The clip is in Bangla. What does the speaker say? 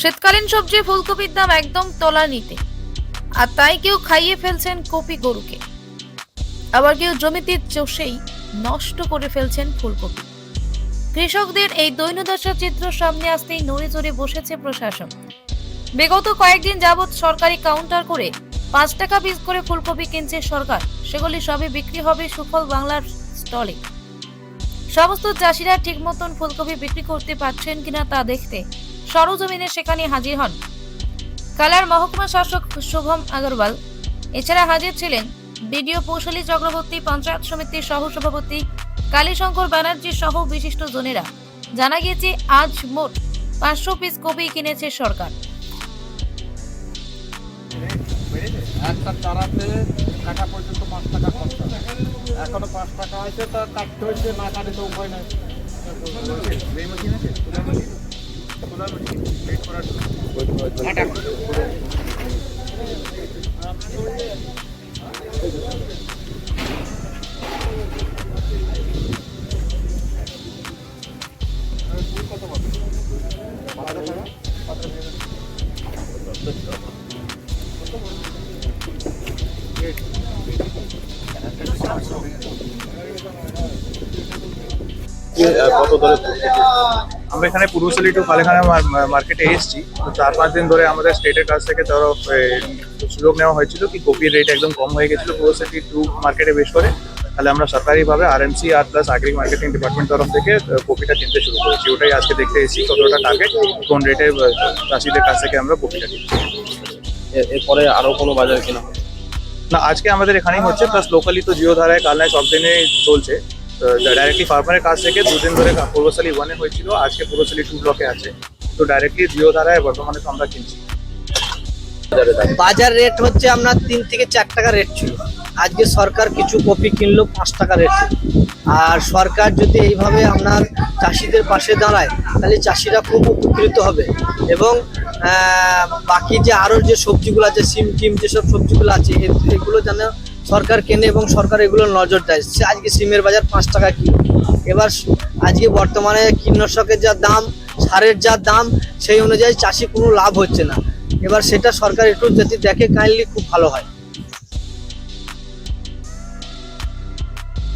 শীতকালীন সবজি, ফুলকপির দাম একদম তলানিতে। আর তাই কেউ খাইয়ে ফেলছেন কপি গরুকে। আবার কেউ জমিতে চষেই নষ্ট করে ফেলছেন ফুলকপি। কৃষকদের এই দৈন্যদশা চিত্র সামনে আসতেই নড়ে চড়ে বসেছে প্রশাসন। বিগত কয়েকদিন যাবৎ সরকারি কাউন্টার করে পাঁচ টাকা পিস করে ফুলকপি কিনছে সরকার। সেগুলি সবই বিক্রি হবে সুফল বাংলার স্টলে। সমস্ত চাষিরা ঠিক মতন ফুলকপি বিক্রি করতে পারছেন কিনা তা দেখতে সরজমিনে সেখানে হাজির হন। কালার মহকুমা শাসক শুভম আগরওয়াল। এছাড়া হাজির ছিলেন বিডিও কৌশলী চক্রবর্তী পঞ্চায়েত সমিতির সহ সভাপতি কালীশঙ্কর ব্যানার্জি সহ বিশিষ্ট জনেরা। জানা গিয়েছে আজ মোট পাঁচশো পিস কপি কিনেছে সরকার। একটা চারাতে কাটা পর্যন্ত পাঁচ টাকা খরচা। এখনও পাঁচ টাকা আছে তা কাটতে হচ্ছে না কাটে তো উপায় নাই। কত দরে আমরা এখানে পূর্বশালী টু ফালেখানা মার্কেটে এসেছি। তো চার পাঁচ দিন ধরে আমাদের স্টেটের কাছ থেকে ধরো সুযোগ নেওয়া হয়েছিল কি কপির রেট একদম কম হয়ে গেছিল পূর্বশালী টু মার্কেটে বেশ করে। তাহলে আমরা সরকারিভাবে আরএমসি আর প্লাস আগ্রি মার্কেটিং ডিপার্টমেন্ট তরফ থেকে কপিটা কিনতে শুরু করেছি। ওটাই আজকে দেখতে এসেছি কতটা টার্গেট কোন রেটে চাষিদের কাছ থেকে আমরা কপিটা কিনছি এরপরে আরও কোনো বাজার কেনা? না আজকে আমাদের এখানেই হচ্ছে প্লাস লোকালি তো জিও ধারায় কালনায় সব দিনে চলছে। ডাইরেক্টলি ফার্মারের কাছ থেকে দুদিন ধরে পূর্বশালী ওয়ানে হয়েছিল, আজকে পূর্বশালী টু ব্লকে আছে। তো ডাইরেক্টলি জিও ধারায় বর্তমানে তো আমরা কিনছি। বাজার রেট হচ্ছে আপনার তিন থেকে চার টাকা রেট ছিল। আজকে সরকার কিছু কপি কিনলো, পাঁচ টাকা রেট আর সরকার যদি এইভাবে আপনার চাষিদের পাশে দাঁড়ায়, তাহলে চাষিরা খুব উপকৃত হবে। এবং বাকি যে আরও যে সবজিগুলো আছে, সিম টিম যেসব সবজিগুলো আছে এগুলো যেন সরকার কেনে এবং সরকার এগুলো নজর দেয়। সে আজকে সিমের বাজার পাঁচ টাকা কিলো। এবার আজকে বর্তমানে কীটনাশকের যা দাম, সারের যা দাম, সেই অনুযায়ী চাষি কোনো লাভ হচ্ছে না। এবার সেটা সরকার একটু যদি দেখে, কাইন্ডলি খুব ভালো হয়।